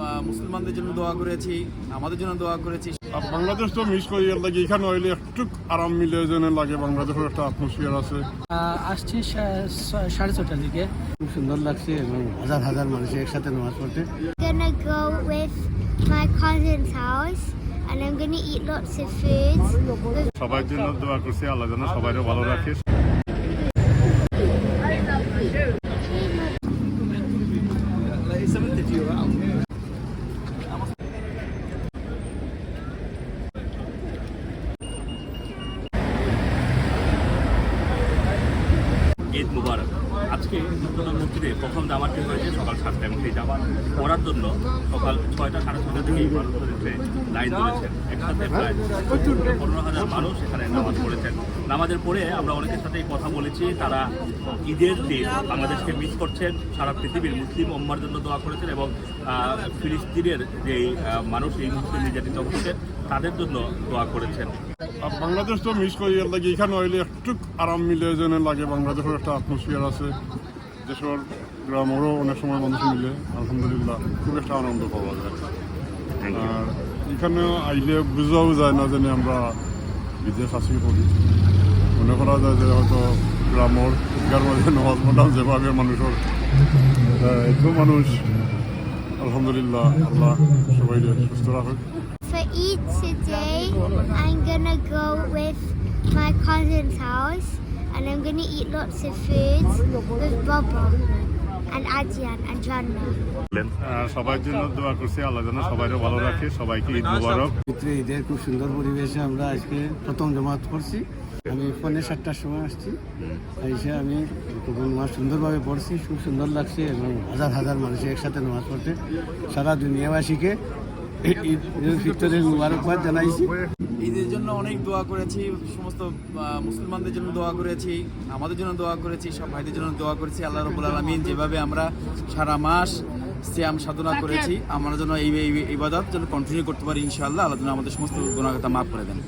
আহ, মুসলমানদের জন্য দোয়া করেছি আমাদের জন্য দোয়া করেছি। বাংলাদেশ তো মিস করি এর লাগে এখানে হইলে একটু আরাম মিলে যেন লাগে বাংলাদেশের একটা অ্যাটমসফিয়ার আছে। আসছি সাড়ে ছটার দিকে। খুব সুন্দর লাগছে এবং হাজার হাজার মানুষ একসাথে নামাজ পড়তে। Gonna go with my cousin's house and I'm gonna eat lots of foods. সবার জন্য দোয়া করছি আল্লাহ যেন সবাইকে ভালো রাখে। ঈদ মুবারক আজকে নূতন মসজিদে প্রথম জামাতটি হয়েছে সকাল সাতটা এবং সেই জামাত পড়ার জন্য সকাল ছয়টা, সাড়ে ছয়টা থেকেই মানুষের এসে লাইন ধরেছেন। একসাথে প্রায় পনেরো হাজার মানুষ এখানে নামাজ পড়েছেন। নামাজের পরে আমরা অনেকের সাথেই কথা বলেছি, তারা ঈদের দিন বাংলাদেশকে মিস করছেন, সারা পৃথিবীর মুসলিম উম্মার জন্য দোয়া করেছেন এবং ফিলিস্তিনের যে মানুষ এই মুহূর্তে নির্যাতিত হচ্ছেন তাদের জন্য দোয়া করেছেন। বাংলাদেশ তো মিস করি লাগে এখানে হইলে একটু আরাম মিলে যেন লাগে। বাংলাদেশের একটা আছে। দেশের গ্রামেরও অনেক সময় মানুষ মিলে আলহামদুলিল্লাহ খুব একটা আনন্দ পাওয়া যায়। আর এখানে আইলে বুঝাও যায় না যেন আমরা বিদেশ আসি করি মনে করা যায় যে হয়তো গ্রামের গার মধ্যে নমাজ মোটাম যেভাবে মানুষের এত মানুষ আলহামদুলিল্লাহ আল্লাহ সবাই সুস্থ রাখুক। For Eid today, I'm gonna go with my cousin's house. And I'm gonna eat lots of foods with Baba and Adrian and Jannah. সবার জন্য দোয়া করছি আল্লাহ যেন সবাইকে ভালো রাখে সবাইকে ঈদ মুবারক। চিত্রে ঈদের খুব সুন্দর পরিবেশে আমরা আজকে প্রথম জমাত করছি। আমি ফোনে সাতটার সময় আসছি। এসে আমি নামাজ সুন্দরভাবে পড়ছি খুব সুন্দর লাগছে এবং হাজার হাজার মানুষ একসাথে নামাজ পড়তে সারা দুনিয়াবাসীকে ঈদের জন্য অনেক দোয়া করেছি, সমস্ত মুসলমানদের জন্য দোয়া করেছি, আমাদের জন্য দোয়া করেছি, সব ভাইদের জন্য দোয়া করেছি, আল্লাহ রবুল আলমিন যেভাবে আমরা সারা মাস শ্যাম সাধনা করেছি, আমরা যেন এই ইবাদত যেন কন্টিনিউ করতে পারি, ইনশাআল্লাহ, আল্লাহ যেন আমাদের সমস্ত গুণাগতা মাফ করে দেন।